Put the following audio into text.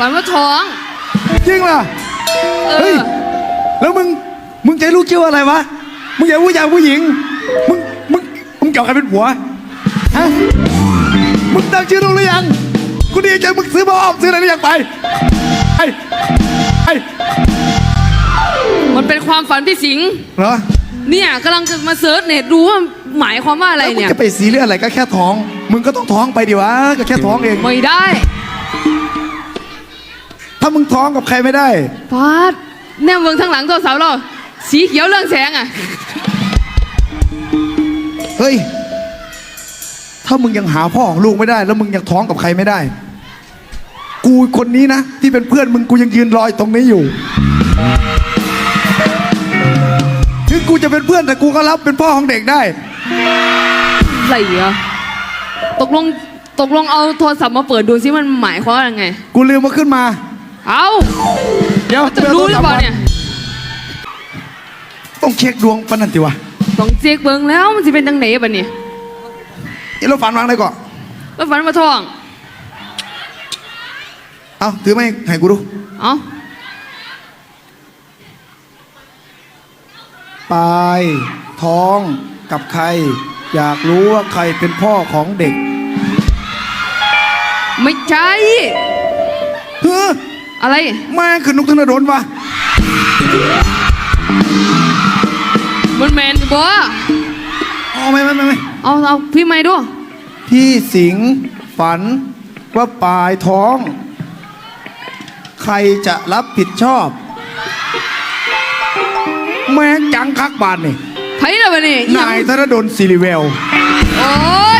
ฝันว่าท้อง จริงเหรอเอเฮ้ยอแล้วมึงมึงจะให้ลูกชื่อว่าอะไรวะมึงอยากผู้ชายผู้หญิงมึงมึงมึงเกี่ยวใครเป็นผัวฮะมึงตั้งชื่อลูกหรือยังกูดีใจมึงซื้อมาอ้อมซื้ออะไรหรือยังไปไอ้ไอ้มันเป็นความฝันพี่สิงห์เหรอเนี่ยกำลังจะมาเซิร์ชเน็ตดูว่าหมายความว่าอะไรแล้วมึงเนี่ย จะไปสีเรื่องอะไรก็แค่ท้อง มึงก็ต้องท้องไปดิวะก็แค่ท้องเอง ไม่ได้ ถ้ามึงท้องกับใครไม่ได้ ฟาดแนมเมืองทางหลังตัวสาวเราสีเขียวเรื่องแสงอะ เฮ้ย ถ้ามึงยังหาพ่อของลูกไม่ได้ แล้วมึงยังท้องกับใครไม่ได้ กูคนนี้นะ ที่เป็นเพื่อนมึงกูยังยืนรออยตรงนี้อยู่ ถึงกูจะเป็นเพื่อนแต่กูก็รับเป็นพ่อของเด็กได้ อะไรอะตกลงตกลงเอาโทรศัพท์มาเปิดดูซิมันหมายความว่ายังไง กูลืมมาขึ้นมา เอาเดี๋ยวจะรู้หรือเปล่าเนี่ย ต้องเช็คดวงปะนันติวะต้องเจ๊กเบิงแล้วมันจะเป็นจังไหนบัดนี้เอ้เราฝันวางได้ก่อนว่าฝันมาท้อง เอาถือไม่ให้กูดูเอาปลายท้องกับใคร อยากรู้ว่าใครเป็นพ่อของเด็ก ไม่ใช่ เฮ้อ อะไร แม่งขึ้นนุกธนดลวะมันแมนอยู่บ่อ๋อไม่ไม่ไม่ไม่เอาเอาพี่ไม่ดูพี่สิงห์ฝันว่าปลายท้อง ใครจะรับผิดชอบ แม่งจังคักบานนี่ไผ่ละบัดนี้อิหยังนายธนดลสิริเวล โอ้ย